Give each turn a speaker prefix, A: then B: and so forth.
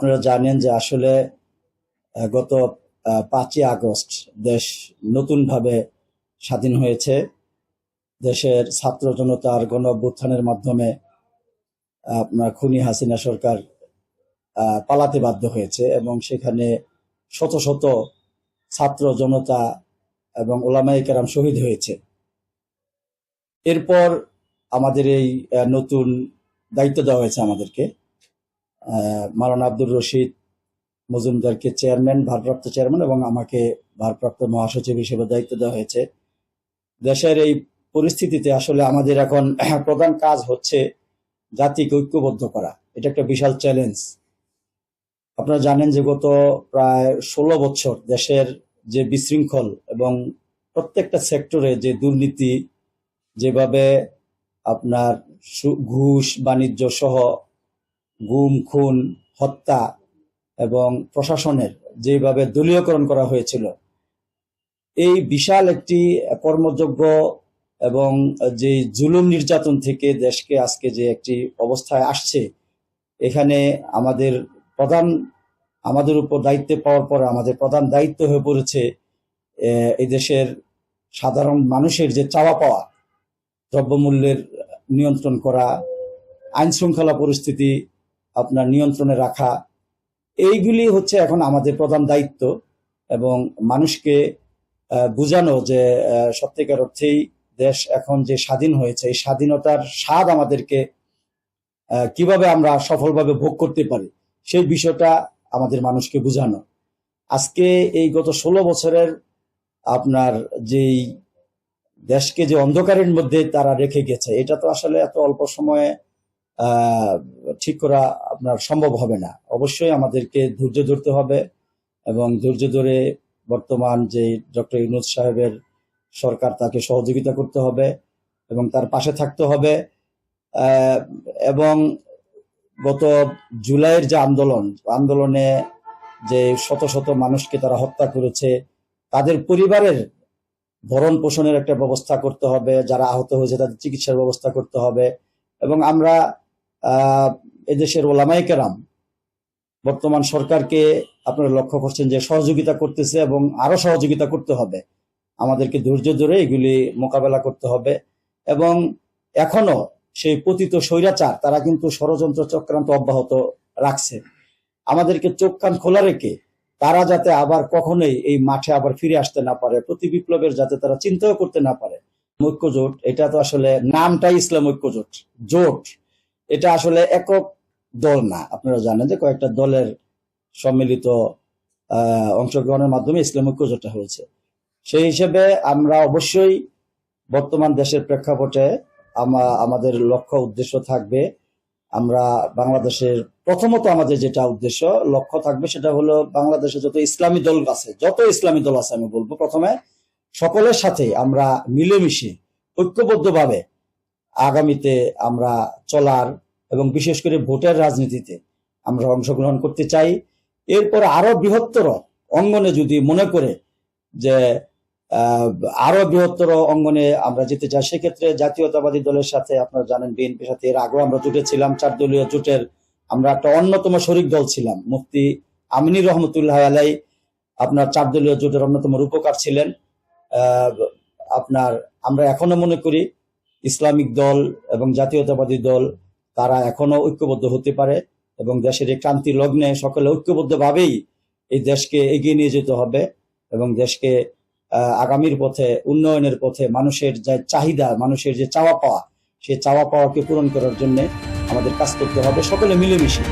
A: আপনারা জানেন যে আসলে গত পাঁচই আগস্ট দেশ নতুনভাবে স্বাধীন হয়েছে। দেশের ছাত্র জনতার গণ অভ্যুত্থানের মাধ্যমে, আপনার খুনি হাসিনা সরকার পালাতে বাধ্য হয়েছে এবং সেখানে শত শত ছাত্র জনতা এবং ওলামাই কেরাম শহীদ হয়েছে। এরপর আমাদের এই নতুন দায়িত্ব দেওয়া হয়েছে আমাদেরকে। আহ, মাওলানা আব্দুর রশিদ মজুমদারকে চেয়ারম্যান ভারপ্রাপ্ত চেয়ারম্যান এবং আমাকে ভারপ্রাপ্ত মহাসচিব হিসেবে দায়িত্ব দেওয়া হয়েছে। দেশের এই পরিস্থিতিতে আসলে আমাদের এখন প্রধান কাজ হচ্ছে জাতিকে ঐক্যবদ্ধ করা। এটা একটা বিশাল চ্যালেঞ্জ আপনারা জানেন যে গত প্রায় ষোলো বছর দেশের যে বিশৃঙ্খল এবং প্রত্যেকটা সেক্টরে যে দুর্নীতি যেভাবে আপনার ঘুষ বাণিজ্য সহ গুম, খুন, হত্যা এবং প্রশাসনের যেভাবে দলীয়করণ করা হয়েছিল, এই বিশাল একটি কর্মযোগ্য এবং যে জুলুম নির্যাতন থেকে দেশকে আজকে যে একটি অবস্থায় আসছে, এখানে আমাদের প্রধান, আমাদের উপর দায়িত্বে পাওয়ার পর আমাদের প্রধান দায়িত্ব হয়ে পড়েছে এই দেশের সাধারণ মানুষের যে চাওয়া পাওয়া, দ্রব্যমূল্যের নিয়ন্ত্রণ করা আইন শৃঙ্খলা পরিস্থিতি আপনার নিয়ন্ত্রণে রাখা, এইগুলি হচ্ছে এখন আমাদের প্রধান দায়িত্ব এবং মানুষকে বোঝানো যে সত্যিকার অর্থেই দেশ এখন যে স্বাধীন হয়েছে, এই স্বাধীনতার স্বাদ আমাদেরকে কীভাবে আমরা সফলভাবে ভোগ করতে পারি, সেই বিষয়টা আমাদের মানুষকে বোঝানো। আজকে এই গত ষোলো বছরের আপনার যেই দেশকে যে অন্ধকারের মধ্যে তারা রেখে গেছে, এটা তো আসলে এত অল্প সময়ে ঠিক করা আপনার সম্ভব হবে না। অবশ্যই আমাদেরকে ধৈর্য ধরতে হবে এবং ধৈর্য ধরে বর্তমান যে ডক্টর ইউনুস সাহেবের সরকার তাকে সহযোগিতা করতে হবে এবং তার পাশে থাকতে হবে। এবং গত জুলাইয়ের যে আন্দোলন, আন্দোলনে যে শত শত মানুষকে তারা হত্যা করেছে, তাদের পরিবারের ভরণ পোষণের একটা ব্যবস্থা করতে হবে, যারা আহত হয়েছে তাদের চিকিৎসার ব্যবস্থা করতে হবে। এবং আমরা এদেশের ওলামাই কেরাম, বর্তমান সরকারকে আপনারা লক্ষ্য করছেন যে সহযোগিতা করতেছে এবং আরও সহযোগিতা করতে হবে। আমাদেরকে ধৈর্য ধরে এগুলি মোকাবেলা করতে হবে এবং এখনও সেই পতিত স্বৈরাচার, তারা কিন্তু ষড়যন্ত্র চক্রান্ত অব্যাহত রাখছে। আমাদেরকে চোখ কান খোলা রেখে তারা যাতে আবার কখনোই এই মাঠে আবার ফিরে আসতে না পারে, প্রতি বিপ্লবের যাতে তারা চিন্তাও করতে না পারে। ঐক্য জোট এটা তো আসলে নামটাই ইসলাম ঐক্য জোট জোট। এটা আসলে একক দল না। আপনারা জানেন যে কয়েকটা দলের সম্মিলিত অংশগ্রহণের মাধ্যমে ইসলাম ঐক্য হয়েছে। সেই হিসেবে আমরা অবশ্যই বর্তমান দেশের প্রেক্ষাপটে আমা- আমাদের লক্ষ্য উদ্দেশ্য থাকবে। আমরা বাংলাদেশের প্রথমত আমাদের যেটা উদ্দেশ্য, লক্ষ্য থাকবে সেটা হলো বাংলাদেশে যত ইসলামী দল আছে, যত ইসলামী দল আছে আমি বলব প্রথমে, সকলের সাথে আমরা মিলেমিশে, ঐক্যবদ্ধভাবে আগামীতে আমরা চলার এবং বিশেষ করে ভোটের রাজনীতিতে আমরা অংশগ্রহণ করতে চাই। এরপর আরও বৃহত্তর অঙ্গনে যদি মনে করে যে আরও বৃহত্তর অঙ্গনে আমরা যেতে চাই, সেক্ষেত্রে জাতীয়তাবাদী দলের সাথে আপনারা জানেন বিএনপির সাথে, এর আগেও আমরা জুটেছিলাম চার দলীয় জোটের আমরা একটা অন্যতম শরিক দল ছিলাম। মুফতি আমিনী রহমতুল্লাহ আলাই আপনার চার দলীয় জোটের অন্যতম রূপকার ছিলেন। আপনার, আমরা এখনও মনে করি ইসলামিক দল এবং জাতীয়তাবাদী দল, তারা এখনও ঐক্যবদ্ধ হতে পারে এবং দেশের এই ক্রান্তি লগ্নে সকলে ঐক্যবদ্ধভাবেই এই দেশকে এগিয়ে নিয়ে যেতে হবে এবং দেশকে আগামীর পথে, উন্নয়নের পথে মানুষের যে চাহিদা, মানুষের যে চাওয়া পাওয়া সেই চাওয়া পাওয়াকে পূরণ করার জন্য আমাদের কাজ করতে হবে। সকলে মিলেমিশে।